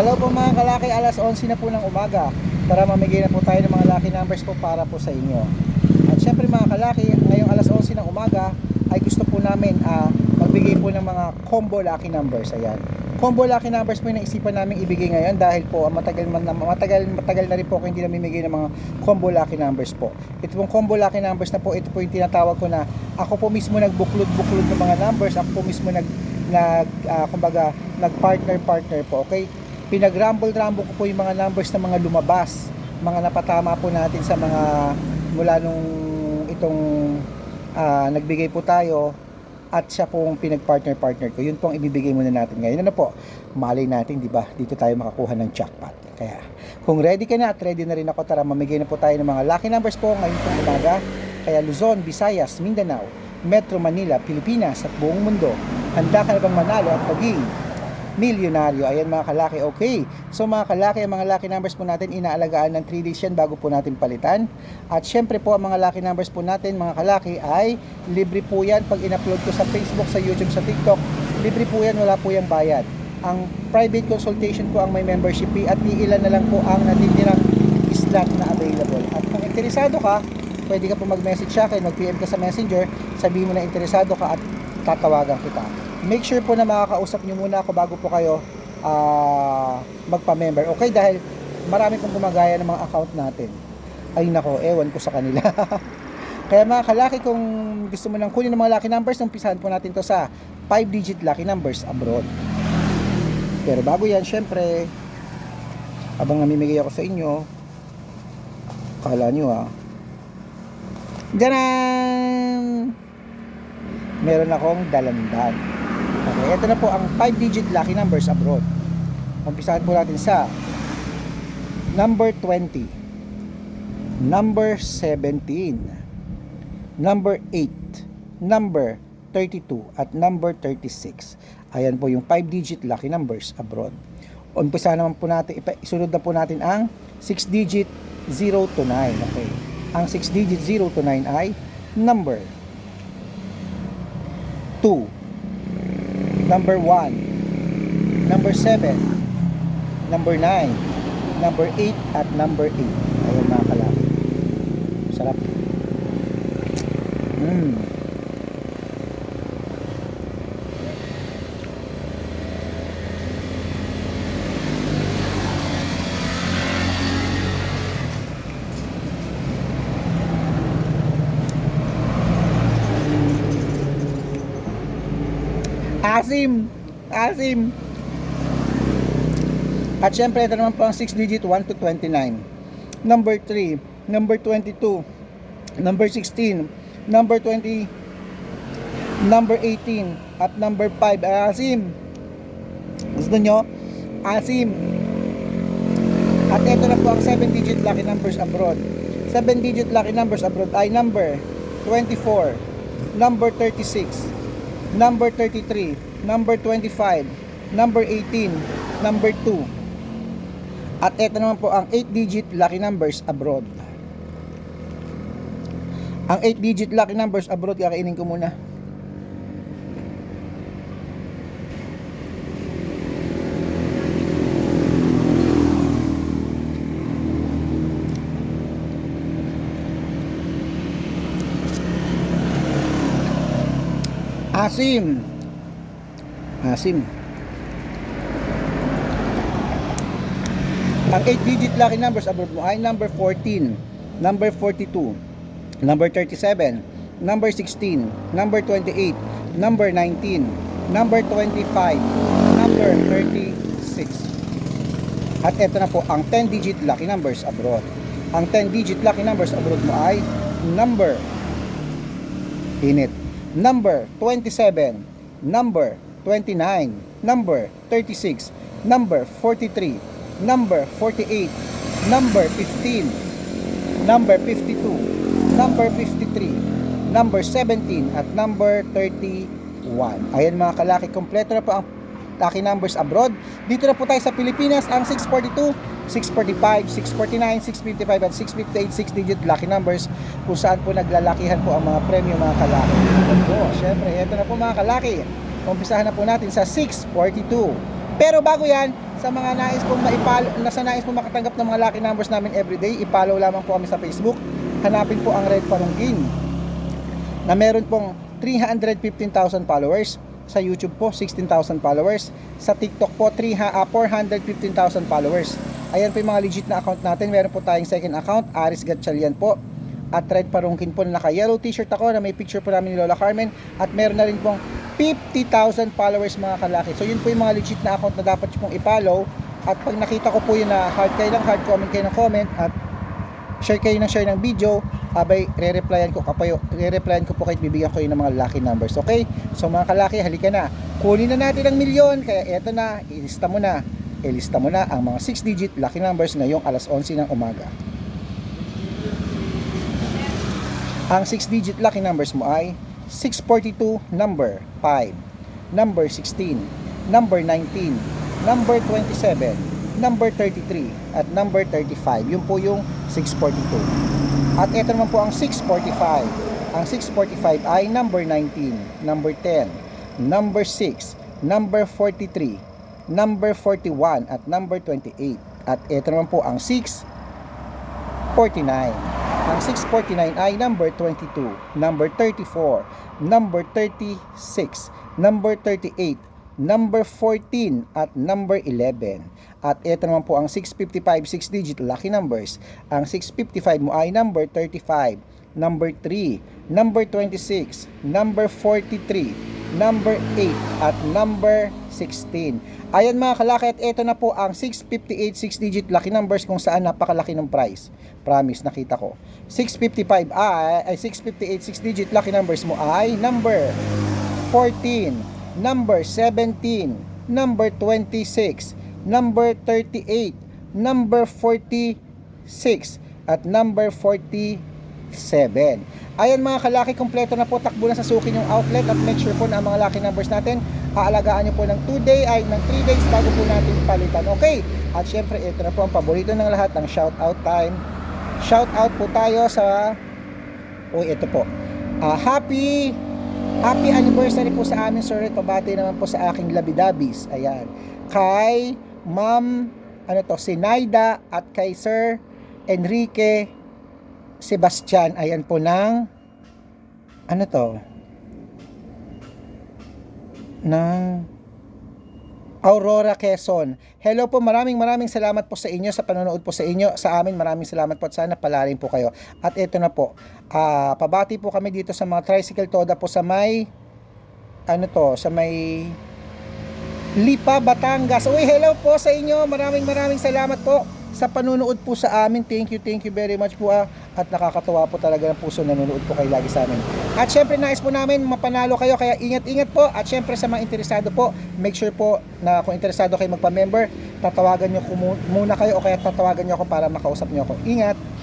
Hello po mga kalaki, alas 11 na po ng umaga. Tara mamigay na po tayo ng mga lucky numbers po para po sa inyo. At syempre mga kalaki, ngayong alas 11 ng umaga ay gusto po namin ah, magbigay po ng mga combo lucky numbers. Ayan. Combo lucky numbers po yung naisipan namin ibigay ngayon dahil po ah, matagal, man, matagal, matagal na rin po ako hindi namimigay ng mga combo lucky numbers po. Ito pong combo lucky numbers na po, ito po yung tinatawag ko na ako po mismo nagbuklod-buklod ng mga numbers, ako po mismo nag nag ah, kumbaga nag-partner-partner po, okay? Pinag-rumble-rumble ko po yung mga numbers na mga lumabas, mga napatama po natin sa mga mula nung itong ah, nagbigay po tayo at siya pong pinag-partner-partner ko. Yun pong ibibigay muna natin ngayon. Ano po? Malay natin, di ba? Dito tayo makakuha ng jackpot. Kaya, kung ready ka na at ready na rin ako, tara mamigay na po tayo ng mga lucky numbers po ngayon pong umaga. Kaya Luzon, Visayas, Mindanao, Metro Manila, Pilipinas at buong mundo. Handa ka na bang manalo at maging milyonaryo. Ayan mga kalaki, okay. So mga kalaki, ang mga lucky numbers po natin, inaalagaan ng 3 days yan bago po natin palitan. At syempre po, ang mga lucky numbers po natin, mga kalaki, ay libre po yan pag in-upload ko sa Facebook, sa YouTube, sa TikTok. Libre po yan, wala po yung bayad. Ang private consultation ko ang may membership fee at iilan na lang po ang natitirang slot na available. At kung interesado ka, pwede ka po mag-message sa akin, mag-PM ka sa messenger, sabihin mo na interesado ka at tatawagan kita. Make sure po na makakausap nyo muna ako bago po kayo ah, magpa-member. Okay, dahil marami pong gumagaya ng mga account natin. Ay nako, ewan ko sa kanila. Kaya mga kalaki, kung gusto mo nang kunin ng mga lucky numbers, umpisahan po natin to sa 5-digit lucky numbers abroad. Pero bago yan, syempre, habang namimigay ako sa inyo, kala nyo ah, Diyan Meron akong dalandan. Okay, ito na po ang 5-digit lucky numbers abroad. Umpisahan po natin sa number 20, number 17, number 8, number 32, at number 36. Ayan po yung 5-digit lucky numbers abroad. Umpisa naman po natin, isunod na po natin ang 6-digit 0 to 9. Okay. Ang 6-digit 0 to 9 ay number 2, number 1, number 7, number 9, number 8, at number 8. Ayan mga kalaki. Sarap. Asim! Asim! At syempre, ito naman po ang 6 digit 1 to 29. Number 3, number 22, number 16, number 20, number 18, at number 5. Asim! Gusto nyo? Asim! At ito na po ang 7 digit lucky numbers abroad. 7 digit lucky numbers abroad ay number 24, number 36, number 33, number 25, number 18, number 2. At ito naman po ang 8-digit lucky numbers abroad. Ang 8-digit lucky numbers abroad, kakainin ko muna. Asim. Asim. Ang 8-digit lucky numbers abroad mo ay number 14, number 42, number 37, number 16, number 28, number 19, number 25, number 36. At ito na po ang 10-digit lucky numbers abroad. Ang 10-digit lucky numbers abroad mo ay number init. Number 27, number 29, number 36, number 43, number 48, number 15, number 52, number 53, number 17, at number 31. Ayan mga kalaki, kompleto na po ang lucky numbers abroad. Dito na po tayo sa Pilipinas, ang 642, 645, 649, 655, at 658 6-digit lucky numbers kung saan po naglalakihan po ang mga premyo mga kalaki. Po, syempre, ito na po mga kalaki. Umpisahan na po natin sa 642. Pero bago yan, sa mga nais pong maipalo, nasa nais pong makatanggap ng mga lucky numbers namin everyday, ipollow lamang po kami sa Facebook. Hanapin po ang Red Parungkin na meron pong 315,000 followers. Sa YouTube po, 16,000 followers. Sa TikTok po, 3, ah, 415,000 followers. Ayan po yung mga legit na account natin. Meron po tayong second account, Aris Gatchalian po. At Red Parungkin po na naka-yellow t-shirt ako na may picture po namin ni Lola Carmen. At meron na rin pong 50,000 followers mga kalaki. So yun po yung mga legit na account na dapat pong i-follow. At pag nakita ko po yun na hard kayo ng hard, comment kayo ng comment. At share kayo ng share ng video, abay re-replyan ko kapayo, re-replyan ko po kahit bibigyan ko kayo ng mga lucky numbers. Okay? So mga kalaki, halika na. Kunin na natin ang milyon, kaya eto na, ilista mo na. Ilista mo na ang mga 6 digit lucky numbers ngayong alas 11 ng umaga. Ang 6 digit lucky numbers mo ay 642, number 5, number 16, number 19, number 27, number 33, at number 35. Yun po yung 642. At ito naman po ang 645. Ang 645 ay number 19, number 10, number 6, number 43, number 41, at number 28. At ito naman po ang 649. Ang 649 ay number 22, number 34, number 36, number 38, number 14 at number 11. At ito naman po ang 655 6 digit lucky numbers. Ang 655 mo ay number 35, number 3, number 26, number 43, number 8 at number 16. Ayan mga kalaki at ito na po ang 658 6 digit lucky numbers kung saan napakalaki ng price. Promise nakita ko. 655 ay, ay 658 6 digit lucky numbers mo ay number 14, number 17, number 26, number 38, number 46, at number 47. Ayan mga kalaki, kompleto na po takbo na sa suki yung outlet at make sure po na ang mga lucky numbers natin, aalagaan nyo po ng 2 day ay ng 3 days bago po natin palitan. Okay? At syempre, ito na po ang paborito ng lahat, ng shout out time. Shout out po tayo sa Uy, ito po. Ah, happy Happy anniversary po sa amin, sir. At pabati naman po sa aking labidabis. Ayan. Kay Ma'am, ano to, Sinaida at kay Sir Enrique Sebastian. Ayan po ng, ano to, ng Aurora Quezon. Hello po, maraming maraming salamat po sa inyo sa panonood po sa inyo. Sa amin, maraming salamat po at sana palarin po kayo. At ito na po, ah, pabati po kami dito sa mga tricycle toda po sa may, ano to, sa may Lipa, Batangas. Uy, hello po sa inyo. Maraming maraming salamat po sa panunood po sa amin. Thank you, thank you very much po ah. At nakakatuwa po talaga ng puso nanonood po kayo lagi sa amin. At syempre nais po namin mapanalo kayo kaya ingat-ingat po. At syempre sa mga interesado po, make sure po na kung interesado kayo magpa-member, tatawagan nyo muna kayo o kaya tatawagan nyo ako para makausap nyo ako. Ingat!